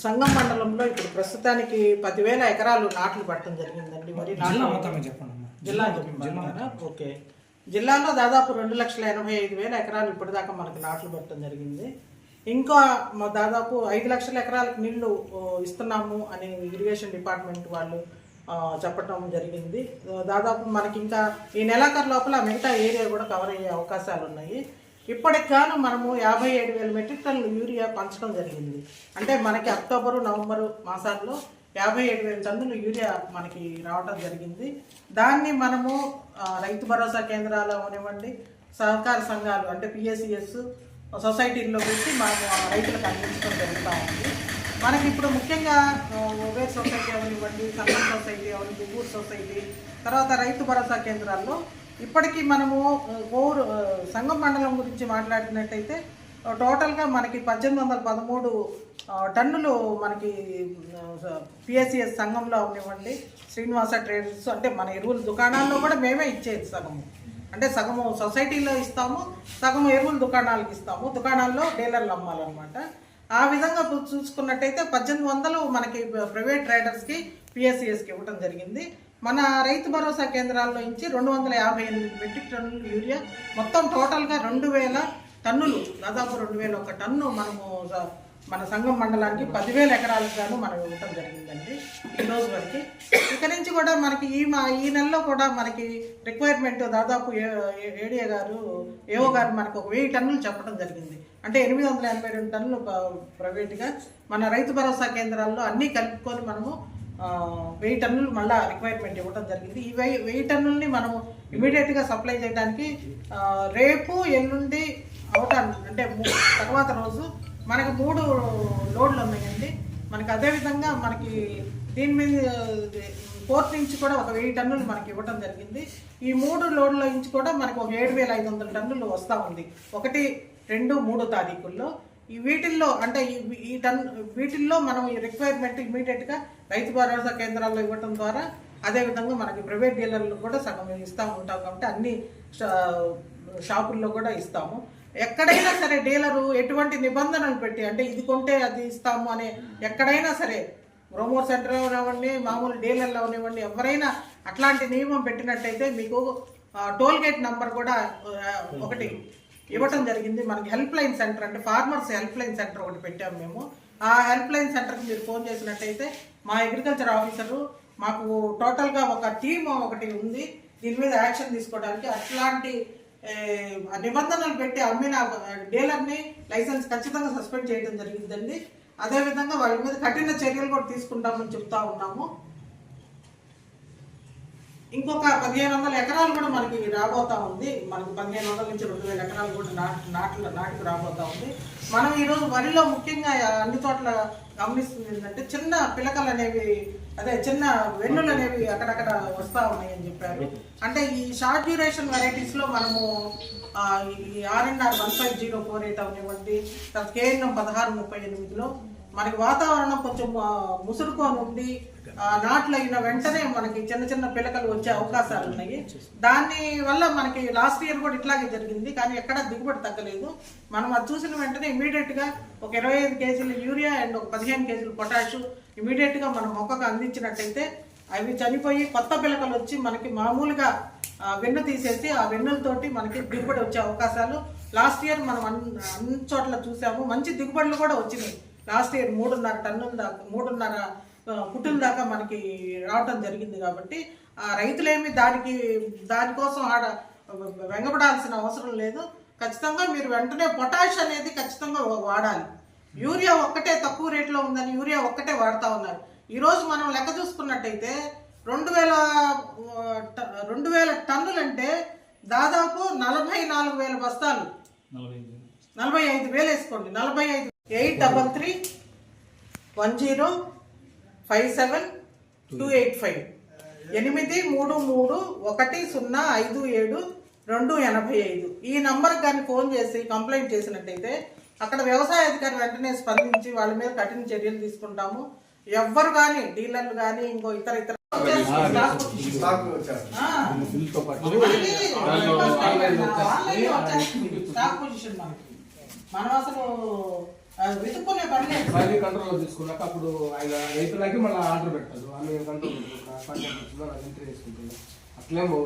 సంగం మండలంలో ఇప్పుడు ప్రస్తుతానికి పదివేల ఎకరాలు నాట్లు పట్టడం జరిగిందండి. మరి జిల్లా నాట్లు చెప్పండి. జిల్లా ఓకే. జిల్లాలో దాదాపు రెండు లక్షల ఎనభై ఐదు వేల ఎకరాలు ఇప్పటిదాకా మనకు నాట్లు పెట్టడం జరిగింది. ఇంకా మా దాదాపు ఐదు లక్షల ఎకరాలకు నీళ్ళు ఇస్తున్నాము అని ఇరిగేషన్ డిపార్ట్మెంట్ వాళ్ళు ఆ, చెప్పడం జరిగింది. దాదాపు మనకి ఇంకా ఈ నెలాఖరు లోపల మిగతా ఏరియా కూడా కవర్ అయ్యే అవకాశాలు ఉన్నాయి ఇప్పటికాను మనము యాభై ఏడు వేల మెట్రిక్ టన్నులు యూరియా పంచడం జరిగింది. అంటే మనకి అక్టోబరు నవంబరు మాసాల్లో యాభై ఏడు వేల టన్నులు యూరియా మనకి రావడం జరిగింది. దాన్ని మనము రైతు భరోసా కేంద్రాలు అవనివ్వండి సహకార సంఘాలు అంటే పిఎస్సిఎస్ సొసైటీల్లో పెట్టి మనము రైతులకు అందించడం జరుగుతూ ఉంది. మనకి ఇప్పుడు ముఖ్యంగా ఒబేర్ సొసైటీ అవనివ్వండి సంఘం సొసైటీ అవని గుగూరు సొసైటీ తర్వాత రైతు భరోసా కేంద్రాల్లో ఇప్పటికీ మనము ఓరు సంఘం మండలం గురించి మాట్లాడినట్టయితే టోటల్గా మనకి పద్దెనిమిది వందల పదమూడు టన్నులు మనకి పిఎస్సిఎస్ సంఘంలో అవనివ్వండి శ్రీనివాస ట్రేడర్స్ అంటే మన ఎరువుల దుకాణాల్లో కూడా మేమే ఇచ్చేది సగము. అంటే సగము సొసైటీలో ఇస్తాము సగము ఎరువుల దుకాణాలకు ఇస్తాము దుకాణాల్లో డీలర్లు అమ్మాలన్నమాట. ఆ విధంగా చూసుకున్నట్టయితే పద్దెనిమిది వందలు మనకి ప్రైవేట్ ట్రేడర్స్కి పిఎస్సిఎస్కి ఇవ్వడం జరిగింది. మన రైతు భరోసా కేంద్రాల్లో నుంచి రెండు వందల యాభై ఎనిమిది మెట్రిక్ టన్నులు యూరియా మొత్తం టోటల్గా రెండు వేల టన్నులు దాదాపు రెండు వేల ఒక టన్ను మనము మన సంఘం మండలానికి పదివేల ఎకరాలకు గాను మనం ఇవ్వటం జరిగిందండి ఈ రోజు వరకు. ఇక నుంచి కూడా మనకి ఈ మా ఈ నెలలో కూడా మనకి రిక్వైర్మెంట్ దాదాపు ఏ- ఏడిఏ గారు ఏఓ గారు మనకు ఒక వెయ్యి టన్నులు చెప్పడం జరిగింది. అంటే ఎనిమిది వందల ఎనభై రెండు టన్నులు ప్రైవేట్గా మన రైతు భరోసా కేంద్రాల్లో అన్నీ కలుపుకొని మనము వెయ్యి టన్నులు మళ్ళా రిక్వైర్మెంట్ ఇవ్వడం జరిగింది. ఈ వెయ్యి వెయ్యి టన్నుల్ని మనం ఇమీడియట్గా సప్లై చేయడానికి రేపు ఎల్లుండి అవటానికి అంటే తర్వాత రోజు మనకు మూడు లోడ్లు ఉన్నాయండి. మనకి అదేవిధంగా మనకి దీని మీద పోర్ట్ నుంచి కూడా ఒక వెయ్యి టన్నులు మనకి ఇవ్వడం జరిగింది. ఈ మూడు లోడ్ల నుంచి కూడా మనకు ఒక ఏడు వేల ఐదు వందల టన్నులు వస్తూ ఉంది. ఒకటి రెండు మూడు తారీఖుల్లో. వీటిల్లో అంటే ఈ టన్ వీటిల్లో మనం ఈ రిక్వైర్మెంట్ ఇమీడియట్గా రైతు భరోసా కేంద్రాల్లో ఇవ్వటం ద్వారా అదేవిధంగా మనకి ప్రైవేట్ డీలర్లు కూడా సగం ఇస్తూ ఉంటాం కాబట్టి అన్ని షా- షాపుల్లో కూడా ఇస్తాము. ఎక్కడైనా సరే డీలరు ఎటువంటి నిబంధనలు పెట్టి అంటే ఇది కొంటే అది ఇస్తాము అనే ఎక్కడైనా సరే ప్రోమోట్ సెంటర్ అవనివ్వండి మామూలు డీలర్లు అవనివ్వండి ఎవరైనా అట్లాంటి నియమం పెట్టినట్టయితే మీకు టోల్గేట్ టోల్ గేట్ నంబర్ కూడా ఒకటి. ఇవ్వటం జరిగింది. మనకి హెల్ప్ లైన్ సెంటర్ అంటే ఫార్మర్స్ హెల్ప్ లైన్ సెంటర్ ఒకటి పెట్టాము మేము. ఆ హెల్ప్ లైన్ సెంటర్కి మీరు ఫోన్ చేసినట్టయితే మా అగ్రికల్చర్ ఆఫీసరు మాకు టోటల్గా ఒక టీమ్ ఒకటి ఉంది. దీని మీద యాక్షన్ తీసుకోవడానికి అట్లాంటి నిబంధనలు పెట్టి అమ్మిన డీలర్ని లైసెన్స్ ఖచ్చితంగా సస్పెండ్ చేయడం జరిగిందండి. అదేవిధంగా వాళ్ళ మీద కఠిన చర్యలు కూడా తీసుకుంటామని చెప్తా ఉన్నాము. ఇంకొక పదిహేను వందల ఎకరాలు కూడా మనకి రాబోతా ఉంది. మనకి పదిహేను వందల నుంచి రెండు వేల ఎకరాలు కూడా నాటు నాటు నాటుకు రాబోతా ఉంది. మనం ఈరోజు వరిలో ముఖ్యంగా అన్ని చోట్ల గమనిస్తుంది ఏంటంటే చిన్న పిలకలు అనేవి అదే చిన్న వెన్నులు అనేవి అక్కడక్కడ వస్తూ ఉన్నాయి అని చెప్పారు. అంటే ఈ షార్ట్ డ్యూరేషన్ వెరైటీస్లో మనము ఈ RNR one five zero four eight అవనివ్వండి తర్వాత కేఎన్ఎం పదహారు ముప్పై ఎనిమిదిలో మనకి వాతావరణం కొంచెం ఆ, ముసురుకొని ఉండి నాట్లు అయిన వెంటనే మనకి చిన్న చిన్న పిలకలు వచ్చే అవకాశాలు ఉన్నాయి. దాని వల్ల మనకి లాస్ట్ ఇయర్ కూడా ఇట్లాగే జరిగింది కానీ ఎక్కడ దిగుబడి తగ్గలేదు. మనం అది చూసిన వెంటనే ఇమీడియట్గా ఒక ఇరవై ఐదు కేజీలు యూరియా అండ్ ఒక పదిహేను కేజీలు పొటాషు ఇమీడియట్గా మనం మొక్కకు అందించినట్టయితే అవి చనిపోయి కొత్త పిలకలు వచ్చి మనకి మామూలుగా వెన్ను తీసేసి ఆ వెన్నులతోటి మనకి దిగుబడి వచ్చే అవకాశాలు. లాస్ట్ ఇయర్ మనం అన్ని చోట్ల చూసాము. మంచి దిగుబడులు కూడా వచ్చినాయి. లాస్ట్ ఇయర్ మూడున్నర టన్నుల దాకా మూడున్నర పుట్టుల దాకా మనకి రావటం జరిగింది కాబట్టి ఆ రైతులేమి దానికి దానికోసం ఆడ వెంగపడాల్సిన అవసరం లేదు. ఖచ్చితంగా మీరు వెంటనే పొటాష్ అనేది ఖచ్చితంగా వాడాలి. యూరియా ఒక్కటే తక్కువ రేట్లో ఉందని యూరియా ఒక్కటే వాడుతా ఉన్నారు. ఈరోజు మనం లెక్క చూసుకున్నట్టయితే రెండు వేల రెండు వేల టన్నులంటే దాదాపు నలభై నాలుగు వేల బస్తాలు. నలభై ఐదు వేలు వేసుకోండి. నలభై ఐదు eight double three one zero five seven two eight five ఎనిమిది మూడు మూడు ఒకటి సున్నా ఐదు ఏడు రెండు ఎనభై ఐదు. ఈ నంబర్ కానీ ఫోన్ చేసి కంప్లైంట్ చేసినట్టయితే అక్కడ వ్యవసాయ అధికారి వెంటనే స్పందించి వాళ్ళ మీద కఠిన చర్యలు తీసుకుంటాము. ఎవ్వరు కానీ డీలర్లు కానీ ఇంకో ఇతర ఇతర మనం అసలు వెతుక్కునే పని మళ్ళీ కంట్రోల్లో తీసుకున్నాక అప్పుడు ఆయన రైతులకి మళ్ళీ ఆర్డర్ పెట్టారు ఆమె కంట్రోల్ కాంటాక్ట్ వచ్చిందో నాకు ఎంట్రీ చేసుకుంటున్నాను అట్లేమో